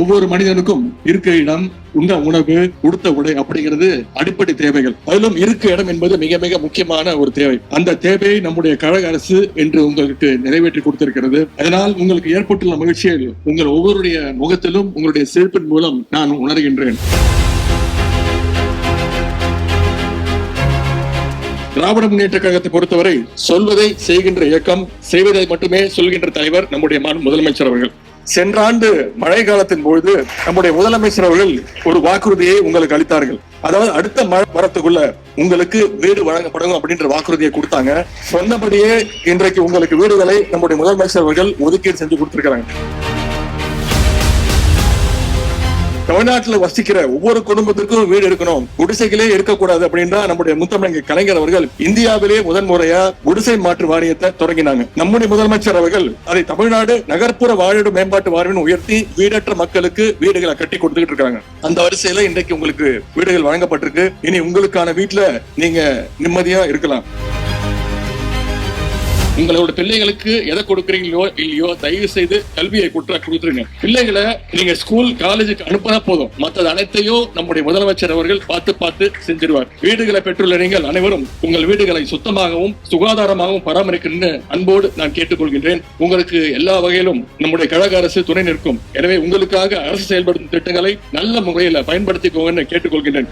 ஒவ்வொரு மனிதனுக்கும் இருக்க இடம் உண்ண உணவு உடுத்த உடை அப்படிங்கிறது அடிப்படை தேவைகள். அதிலும் இருக்க இடம் என்பது மிக மிக முக்கியமான ஒரு தேவை. அந்த தேவையை நம்முடைய கழக அரசு என்று உங்களுக்கு நிறைவேற்றி கொடுத்திருக்கிறது. அதனால் உங்களுக்கு ஏற்பட்டுள்ள மகிழ்ச்சியை உங்கள் ஒவ்வொருடைய முகத்திலும் உங்களுடைய சிரிப்பின் மூலம் நான் உணர்கின்றேன். திராவிட முன்னேற்ற கழகத்தை பொறுத்தவரை சொல்வதை செய்கின்ற இயக்கம் செய்வதை மட்டுமே சொல்கின்ற தலைவர் நம்முடைய முதலமைச்சர் அவர்கள். சென்ற ஆண்டு மழை காலத்தின் பொழுது நம்முடைய முதலமைச்சர் அவர்கள் ஒரு வாக்குறுதியை உங்களுக்கு அளித்தார்கள். அதாவது அடுத்த மழை வரத்துக்குள்ள உங்களுக்கு வீடு வழங்கப்படும் அப்படின்ற வாக்குறுதியை கொடுத்தாங்க. சொன்னபடியே இன்றைக்கு உங்களுக்கு வீடுகளை நம்முடைய முதலமைச்சர் அவர்கள் ஒதுக்கீடு செஞ்சு கொடுத்திருக்கிறாங்க. தமிழ்நாட்டில் வசிக்கிற ஒவ்வொரு குடும்பத்திற்கும் வீடு இருக்கணும் குடிசைகளே இருக்கக்கூடாது அப்படின்னா நம்முடைய முத்தமிழங்க கலைஞர் அவர்கள் இந்தியாவிலே முதன் முறையா குடிசை மாற்று வாரியத்தை தொடங்கினாங்க. நம்முடைய முதலமைச்சர் அவர்கள் அதை தமிழ்நாடு நகர்ப்புற வாழிட மேம்பாட்டு வாரியம் உயர்த்தி வீடற்ற மக்களுக்கு வீடுகளை கட்டி கொடுத்துக்கிட்டு இருக்காங்க. அந்த வரிசையில இன்றைக்கு உங்களுக்கு வீடுகள் வழங்கப்பட்டிருக்கு. இனி உங்களுக்கான வீட்டுல நீங்க நிம்மதியா இருக்கலாம். உங்களோட பிள்ளைகளுக்கு எதை கொடுக்குறீங்களோ இல்லையோ தயவு செய்து கல்வியை குற்ற கொடுத்துருங்க. பிள்ளைகளை நீங்க ஸ்கூல் காலேஜுக்கு அனுப்பினா போதும். மற்றது அனைத்தையும் நம்முடைய முதலமைச்சர் அவர்கள் பார்த்து பார்த்து செஞ்சிருவார். வீடுகளை பெற்றுள்ள நீங்கள் அனைவரும் உங்கள் வீடுகளை சுத்தமாகவும் சுகாதாரமாகவும் பராமரிக்கணும்னு அன்போடு நான் கேட்டுக்கொள்கின்றேன். உங்களுக்கு எல்லா வகையிலும் நம்முடைய கழக அரசு துணை நிற்கும். எனவே உங்களுக்காக அரசு செயல்படுத்தும் திட்டங்களை நல்ல முறையில் பயன்படுத்திக்கோங்கன்னு கேட்டுக்கொள்கின்றேன்.